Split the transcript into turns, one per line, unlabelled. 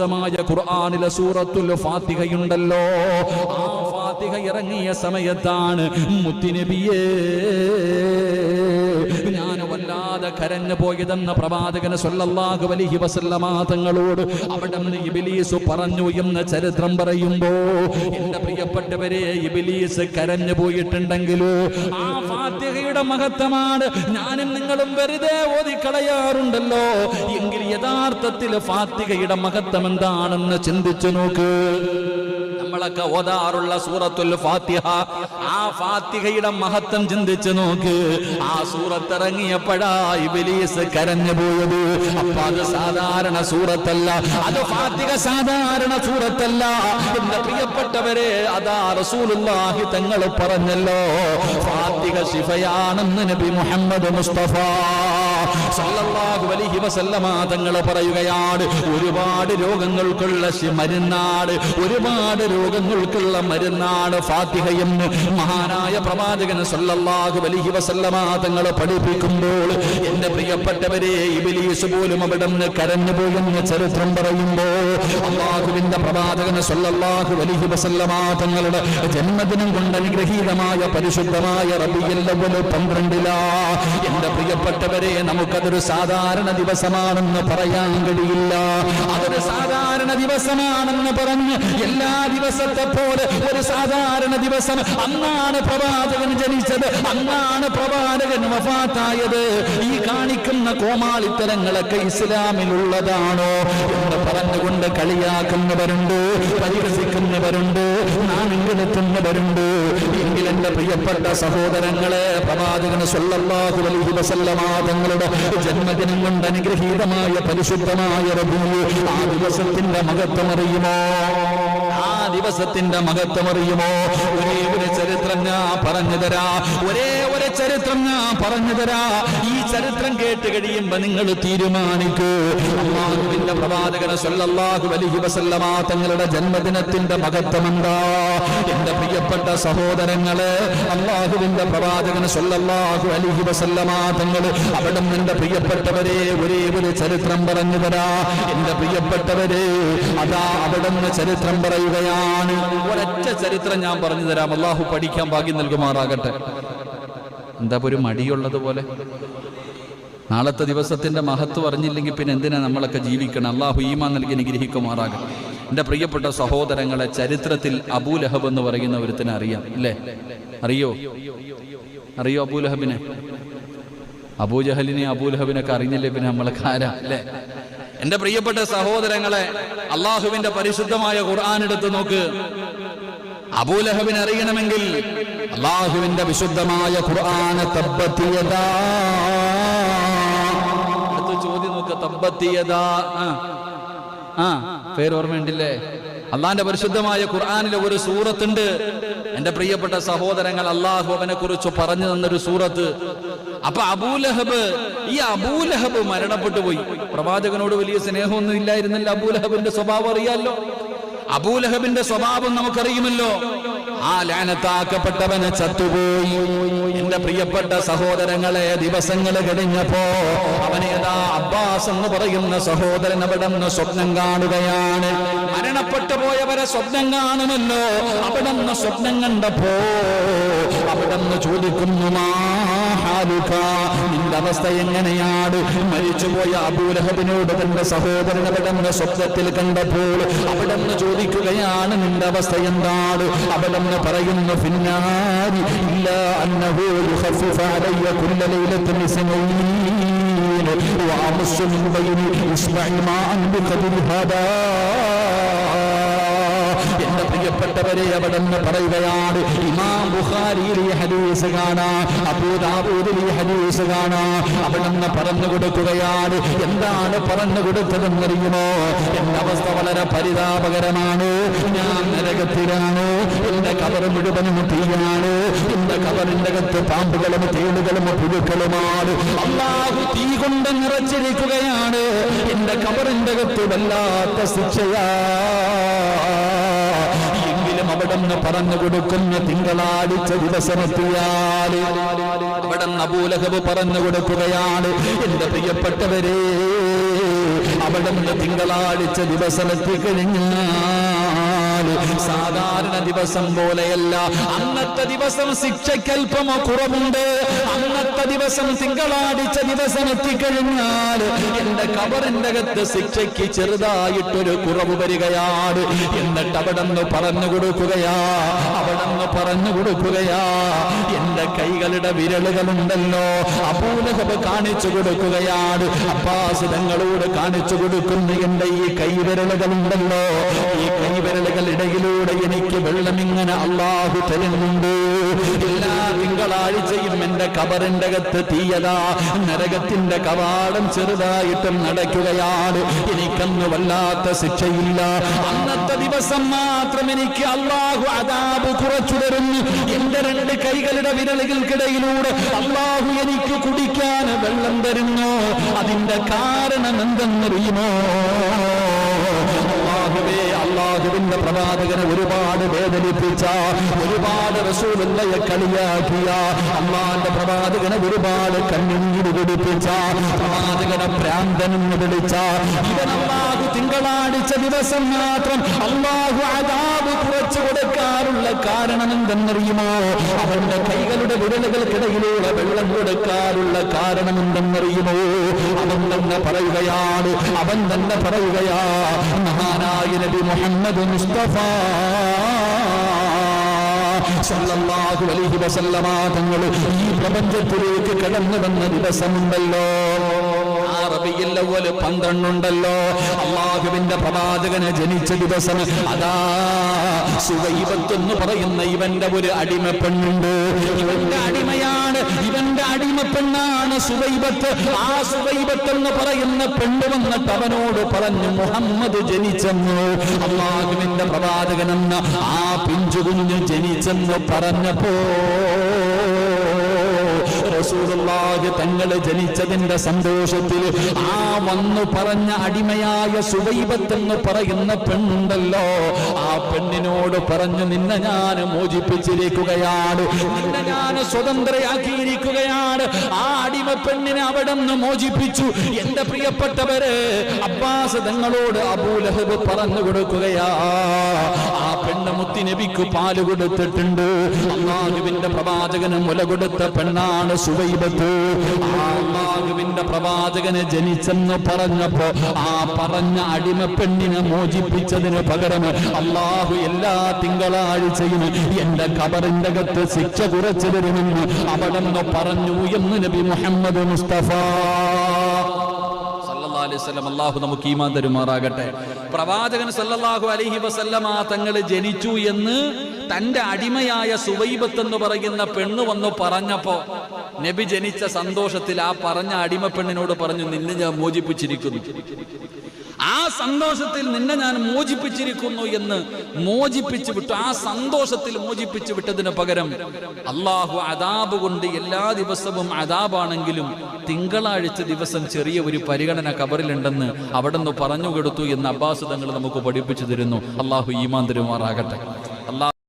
പരിശുദ്ധമായ ഖുർആാനിലെ സൂറത്തുൽ ഫാത്തിഹയുണ്ടല്ലോ. ആ ഫാത്തിഹ ഇറങ്ങിയ സമയത്താണ് മുത്തിനബിയേ ഞാൻ വല്ലാതെ കരഞ്ഞു പോയതെന്ന പ്രവാചകന് സല്ലല്ലാഹു അലൈഹി വസല്ലമ തങ്ങളോട് അവിടെ ഇബിലീസ് പറഞ്ഞു എന്ന ചരിത്രം പറയുമ്പോൾ എന്റെ പ്രിയപ്പെട്ടവരെ ഇബ്ലീസ് കരഞ്ഞു പോയിട്ടുണ്ടെങ്കിലോ ആ ഫാത്തിഹയുടെ മഹത്വമാണ്. ഞാനും നിങ്ങളും വെറുതെ ഓതിക്കളയാറുണ്ടല്ലോ. എങ്കിൽ യഥാർത്ഥത്തിൽ ഫാത്തിഹയുടെ മഹത്വം എന്താണെന്ന് ചിന്തിച്ചു നോക്ക്. നമ്മളൊക്കെ ഓതാറുള്ള സൂറത്തുൽ ഫാത്തിഹ. ആ ഫാത്തിഹയുടെ മഹത്വം ചിന്തിച്ചു നോക്ക്. ആ സൂറത്ത് ഇറങ്ങിയപ്പോഴാ ഇബിലീസ് കരഞ്ഞു പോയത്. അപ്പൊ അത് സാധാരണ സൂറത്തല്ല. അത് ഫാത്തിഹ സാധാരണ സൂറത്തല്ല. എന്റെ പ്രിയപ്പെട്ടവരെ അതാ റസൂലുള്ളാഹി തങ്ങൾ പറഞ്ഞല്ലോ. ഫാത്തിഹ ശിഫയാണെന്ന് നബി മുഹമ്മദ് മുസ്തഫ. സല്ലല്ലാഹു അലൈഹി വസല്ലമ തങ്ങൾ പറയുകയാണ് ഒരുപാട് രോഗങ്ങൾക്കുള്ള മരുന്നാണ് ഒരുപാട് രോഗങ്ങൾക്കുള്ള മരുന്നാണ് ഫാത്തിഹയെന്ന് മഹാനായ പ്രവാചകൻ സല്ലല്ലാഹു അലൈഹി വസല്ലമ തങ്ങൾ പഠിപ്പിക്കുമ്പോൾ എന്റെ പ്രിയപ്പെട്ടവരെ ഇബിലീസ് പോലും അവിടെ നിന്ന് കരഞ്ഞു പോയെന്ന് ചരിത്രം പറയുമ്പോൾ അള്ളാഹുവിന്റെ പ്രവാചകൻ സല്ലല്ലാഹു അലൈഹി വസല്ലമ തങ്ങളുടെ ജന്മദിനം കൊണ്ട് അനുഗ്രഹീതമായ പരിശുദ്ധമായ റബിയല്ല പന്ത്രണ്ടിലാ എന്റെ പ്രിയപ്പെട്ടവരെ നമുക്കതൊരു സാധാരണ ദിവസമാണെന്ന് പറയാൻ കഴിയില്ല. അതൊരു സാധാരണ ദിവസമാണെന്ന് പറഞ്ഞ് എല്ലാ ദിവസത്തെ പോലെ ഒരു സാധാരണ ദിവസം അന്നാണ് പ്രവാചകൻ ജനിച്ചത് അന്നാണ് പ്രവാചകൻ വഫാത്തായത്. ഈ കാണിക്കുന്ന കോമാളിത്തരങ്ങളൊക്കെ ഇസ്ലാമിലുള്ളതാണോ എന്ന് പറഞ്ഞുകൊണ്ട് കളിയാക്കുന്നവരുണ്ട് പരിഹസിക്കുന്നവരുണ്ട് നാണിങ്കെടുക്കുന്നവരുണ്ട് എങ്കിൽ എന്റെ പ്രിയപ്പെട്ട സഹോദരങ്ങളെ പ്രവാചകന് സ്വല്ലാഹു അലൈഹി വസല്ലമ തങ്ങളുടെ ജന്മദിനം കൊണ്ട് അനുഗ്രഹീതമായ പരിശുദ്ധമായ ആ ദിവസത്തിന്റെ മഹത്വം അറിയുമോ? ആ ദിവസത്തിന്റെ മഹത്വം അറിയുമോ? ഒരേ ഒരു ചരിത്രം ഞാൻ പറഞ്ഞു തരാ. ഒരേ ഒരു ചരിത്രം ഞാൻ പറഞ്ഞു തരാ. ഈ ചരിത്രം കേട്ട് കഴിയുമ്പോ നിങ്ങൾ തീരുമാനിക്കൂ. അള്ളാഹുവിന്റെ പ്രവാചകന സല്ലല്ലാഹു അലൈഹി വസല്ലമ തങ്ങളുടെ ജന്മദിനത്തിന്റെ മഹത്വം എന്താ? എന്റെ പ്രിയപ്പെട്ട സഹോദരങ്ങളെ അള്ളാഹുവിന്റെ പ്രവാചകന സല്ലല്ലാഹു അലൈഹി വസല്ലമ തങ്ങൾ അവിടെ എന്റെ പ്രിയപ്പെട്ടവരെ ഒരേ ഒരു ചരിത്രം പറഞ്ഞു തരാ. എന്റെ പ്രിയപ്പെട്ടവരെ അതാ അവിടെ ചരിത്രം ചരിത്രം പറയുകയാണ്. ഒരൊറ്റ ചരിത്രം ഞാൻ പറഞ്ഞു തരാം. അള്ളാഹു പഠിക്കാൻ ഭാഗ്യം നൽകുമാറാകട്ടെ. എന്താ ഒരു മടിയുള്ളത് പോലെ? നാളത്തെ ദിവസത്തിന്റെ മഹത്വം അറിഞ്ഞില്ലെങ്കിൽ പിന്നെ എന്തിനാ നമ്മളൊക്കെ ജീവിക്കണം? അള്ളാഹു ഈമാൻ നൽകി അനുഗ്രഹിക്കുമാറാകട്ടെ. എന്റെ പ്രിയപ്പെട്ട സഹോദരങ്ങളെ ചരിത്രത്തിൽ അബൂലഹബ് എന്ന് പറയുന്ന ഒരുത്തിനെ അറിയാം അല്ലേ? അറിയോ? അറിയോ അബൂലഹബിനെ അബൂജഹലിനെ അബൂലഹബിനൊക്കെ അറിഞ്ഞില്ലേ പിന്നെ നമ്മളെ കാരാ അല്ലേ? എന്റെ പ്രിയപ്പെട്ട സഹോദരങ്ങളെ അള്ളാഹുവിന്റെ പരിശുദ്ധമായ ഖുർആൻ എടുത്ത് നോക്ക്. അബൂലഹബിന് അറിയണമെങ്കിൽ അള്ളാഹുവിന്റെ വിശുദ്ധമായ അടുത്ത ചോദ്യം നോക്ക് ആ പേര് ഓർമ്മയുണ്ടില്ലേ? അള്ളാന്റെ പരിശുദ്ധമായ ഖുർആാനിലെ ഒരു സൂറത്തുണ്ട്. എന്റെ പ്രിയപ്പെട്ട സഹോദരങ്ങൾ അള്ളാഹു അവനെ കുറിച്ച് പറഞ്ഞു തന്നൊരു സൂറത്ത്. അപ്പൊ അബൂലഹബ് ഈ അബൂലഹബ് മരണപ്പെട്ടു പോയി. പ്രവാചകനോട് വലിയ സ്നേഹമൊന്നും ഇല്ലായിരുന്നല്ലോ അബൂലഹബിന്റെ സ്വഭാവം അറിയാലോ? അബൂലഹബിന്റെ സ്വഭാവം നമുക്കറിയുമല്ലോ. ആ ലാനത്താക്കപ്പെട്ടവന് ചത്തുപോയി. എന്റെ പ്രിയപ്പെട്ട സഹോദരങ്ങളെ ദിവസങ്ങൾ കഴിഞ്ഞപ്പോ അവനേതാ അബ്ബാസ് എന്ന് പറയുന്ന സഹോദരൻ അവിടെ നിന്ന് സ്വപ്നം കാണുകയാണ്. മരണപ്പെട്ടു പോയവരെ സ്വപ്നം കാണുമല്ലോ അവിടെ നിന്ന് സ്വപ്നം കണ്ടപ്പോ അവിടെ നിന്ന് ചോദിക്കുന്നു നിന്റെ അവസ്ഥ എങ്ങനെയാണ്? മരിച്ചുപോയ അബൂലഹബിനോട് തന്റെ സഹോദരൻ അവിടെ നിന്ന് സ്വപ്നത്തിൽ കണ്ടപ്പോൾ അവിടെ ചോദിക്കുകയാണ് നിന്റെ അവസ്ഥ? എന്താണ്? അവിടെ നിന്ന് പറയുന്നു പിന്നാരി ഇല്ല അന്നഹു യുഖഫിഫ അലയ്യ കുല്ല ലൈലത്തിൻ ഇസ്മഈൻ بقدر മിൻ പ്രിയപ്പെട്ടവരെ അവിടെ നിന്ന് പറയുകയാണ്. ഇമാം ബുഖാരിയിൽ ഈ ഹദീസ് കാണാം അബൂദാബൂദിൽ ഈ ഹദീസ് കാണാം. അവിടെ പറഞ്ഞു കൊടുക്കുകയാണ് എന്താണ് പറഞ്ഞു കൊടുത്തതെന്ന് അറിയുമോ എന്റെ അവസ്ഥ വളരെ പരിതാപകരമാണ്. ഞാൻ നരകത്തിലാണ്. എന്റെ കവർ മുഴുവനും തീയാണ്. എന്റെ കവറിന്റെ അകത്ത് പാമ്പുകളും തേളുകളും പുഴുക്കളുമാണ്. അള്ളാഹു തീ കൊണ്ട് നിറച്ചിരിക്കുകയാണ്. എന്റെ കവറിന്റെ അകത്ത് വല്ലാത്ത ശിക്ഷയാ. എങ്കിലും അവിടെ നിന്ന് പറഞ്ഞു കൊടുക്കുന്ന തിങ്കളാഴ്ച ദിവസമെത്തിയാൽ അവിടുന്ന് അബൂലഹബ് പറഞ്ഞു കൊടുക്കുകയാണ് എന്റെ പ്രിയപ്പെട്ടവരെ അവിടുന്ന് തിങ്കളാഴ്ച ദിവസം എത്തിക്കഴിഞ്ഞാൽ സാധാരണ ദിവസം പോലെയല്ല. അന്നത്തെ ദിവസം ശിക്ഷയ്ക്കൽപ്പമോ കുറവുണ്ട്. അന്നത്തെ ദിവസം തിങ്കളാടിച്ച ദിവസം എത്തിക്കഴിഞ്ഞാൽ എന്റെ കബറിന്റെ അകത്ത് ശിക്ഷയ്ക്ക് ചെറുതായിട്ടൊരു കുറവ് വരികയാണ്. എന്നിട്ട് അവിടെ നിന്ന് പറഞ്ഞു കൊടുക്കുകയാ അവിടെ നിന്ന് പറഞ്ഞു കൊടുക്കുകയാ എന്റെ കൈകളുടെ വിരലുകളുണ്ടല്ലോ. അപൂലഹബ് കാണിച്ചു കൊടുക്കുകയാണ്. അബ്ബാസ് തങ്ങളോട് കാണിച്ചു കൊടുക്കുന്ന എന്റെ ഈ കൈവിരലുകളുണ്ടല്ലോ. ഈ കൈവിരലുകൾ ഇടയിലൂടെ എനിക്ക് വെള്ളം ഇങ്ങനെ അള്ളാഹു തരുന്നുണ്ട്. എല്ലാ തിങ്കളാഴ്ചയും എന്റെ കബറിന്റെ അകത്ത് തീയതാ. നരകത്തിന്റെ കവാടം ചെറുതായിട്ടും നടക്കുകയാണ്. എനിക്കന്ന് വല്ലാത്ത ശിക്ഷയില്ല. അന്നത്തെ ദിവസം മാത്രം എനിക്ക് അള്ളാഹു അതാബ് കുറച്ചു തരുന്നു. എന്റെ രണ്ട് കൈകളുടെ വിരലുകൾക്കിടയിലൂടെ അള്ളാഹു എനിക്ക് കുടിക്കാൻ വെള്ളം തരുന്നു. അതിന്റെ കാരണം എന്തെന്നറിയുമോ? അള്ളാഹുവിന്റെ പ്രവാചകനെ ഒരുപാട് വേദനിപ്പിച്ച ഒരുപാട് റസൂലിന്റെ കളിയാക്കിയ അമ്മാന്റെ പ്രവാചകനെ ഒരുപാട് കണ്ണീര് കുടിപ്പിച്ച പ്രവാചകനെ ഭ്രാന്തനെന്ന് വിളിച്ച അള്ളാഹു തിങ്കളാഴ്ച ദിവസം മാത്രം അള്ളാഹു അതാബ് കുറച്ചു കൊടുക്കാറുള്ള കാരണം എന്തെന്നറിയുമോ? അവന്റെ കൈകളുടെ വിരലുകൾക്കിടയിലൂടെ വെള്ളം കൊടുക്കാറുള്ള കാരണം എന്തെന്നറിയുമോ? അവൻ തന്നെ പറയുകയാണ് അവൻ തന്നെ പറയുകയാ മഹാനായ നബി മുഹമ്മദ് മുസ്തഫ. സല്ലല്ലാഹു അലൈഹി വസല്ലമ തങ്ങൾ ഈ പ്രപഞ്ചത്തിലേക്ക് കടന്നു വന്ന ദിവസമുണ്ടല്ലോ. റബിയിൽ പന്ത്രണ്ടുണ്ടല്ലോ. അള്ളാഹുവിന്റെ പ്രവാചകനെ ജനിച്ച ദിവസം അതാ സുവൈവത്തെന്ന് പറയുന്ന ഇവന്റെ ഒരു അടിമ പെണ്ണുണ്ട്. ഇവന്റെ അടിമയാണ് ഇവന്റെ അടിമ പെണ്ണാണ് സുവൈബത്ത്. ആ സുവൈബത്ത് എന്ന് പറയുന്ന പെണ്ണ് വന്നിട്ട് അവനോട് പറഞ്ഞു മുഹമ്മദ് ജനിച്ചെന്ന്. അള്ളാഹുവിന്റെ പ്രവാചകനെന്ന് ആ പിഞ്ചുകുഞ്ഞ് ജനിച്ചെന്ന് പറഞ്ഞപ്പോ റസൂലുള്ളാഹി തങ്ങൾ ജനിച്ചതിന്റെ സന്തോഷത്തിൽ ആ വന്നു പറഞ്ഞ അടിമയായ സുവൈബത്ത് എന്ന് പറയുന്ന പെണ്ണുണ്ടല്ലോ. ആ പെണ്ണിനോട് പറഞ്ഞു നിന്നെ ഞാൻ മോചിപ്പിച്ചിരിക്കുകയാണ്. നിന്നെ ഞാൻ സ്വതന്ത്രയാക്കിയിരിക്കുകയാണ്. ആ അടിമ പെണ്ണിനെ അവിടെ നിന്ന് മോചിപ്പിച്ചു. എന്റെ പ്രിയപ്പെട്ടവര് അബ്ബാസ് തങ്ങളോട് അബൂലഹബ് പറഞ്ഞു കൊടുക്കുകയാ. ആ പെണ്ണ് മുത്തിനബിക്ക് പാൽ കൊടുത്തിട്ടുണ്ട്. അള്ളാഹുവിന്റെ പ്രവാചകന് മുല കൊടുത്ത പെണ്ണാണ് സുവൈബത്ത്. അള്ളാഹുവിന്റെ പ്രവാചകനെ ജനിച്ചെന്ന് പറഞ്ഞപ്പോ ആ പറഞ്ഞ അടിമ പെണ്ണിനെ മോചിപ്പിച്ചതിന് പകരം അള്ളാഹു എല്ലാ തിങ്കളാഴ്ചയും എന്റെ കബറിന്റെ അകത്ത് ശിക്ഷ കുറച്ചു തരുമെന്ന് അവിടെ പറഞ്ഞു എന്ന് നബി മുഹമ്മദ് മുസ്തഫ. അള്ളാഹു നമുക്ക് ഈമാൻ തരുമാറാകട്ടെ. പ്രവാചകൻ സല്ലല്ലാഹു അലൈഹി വസല്ലമ തങ്ങൾ ജനിച്ചു എന്ന് തന്റെ അടിമയായ സുവൈബത്ത് എന്ന് പറയുന്ന പെണ്ണ് വന്നു പറഞ്ഞപ്പോ നബി ജനിച്ച സന്തോഷത്തിൽ ആ പറഞ്ഞ അടിമ പെണ്ണിനോട് പറഞ്ഞു നിന്നെ ഞാൻ മോചിപ്പിച്ചിരിക്കുന്നു. ആ സന്തോഷത്തിൽ നിന്നെ ഞാൻ മോചിപ്പിച്ചിരിക്കുന്നു എന്ന് മോചിപ്പിച്ചു വിട്ടു. ആ സന്തോഷത്തിൽ മോചിപ്പിച്ചു വിട്ടതിന് പകരം അള്ളാഹു അതാബ് കൊണ്ട് എല്ലാ ദിവസവും അതാബാണെങ്കിലും തിങ്കളാഴ്ച ദിവസം ചെറിയ ഒരു പരിഗണന കബറിലുണ്ടെന്ന് അവിടെ നിന്ന് പറഞ്ഞു കൊടുത്തു എന്ന് അബ്ബാസ് തങ്ങൾ നമുക്ക് പഠിപ്പിച്ചു തരുന്നു. അള്ളാഹു ഈമാൻ തരുമാറാകട്ടെ. അള്ളാഹു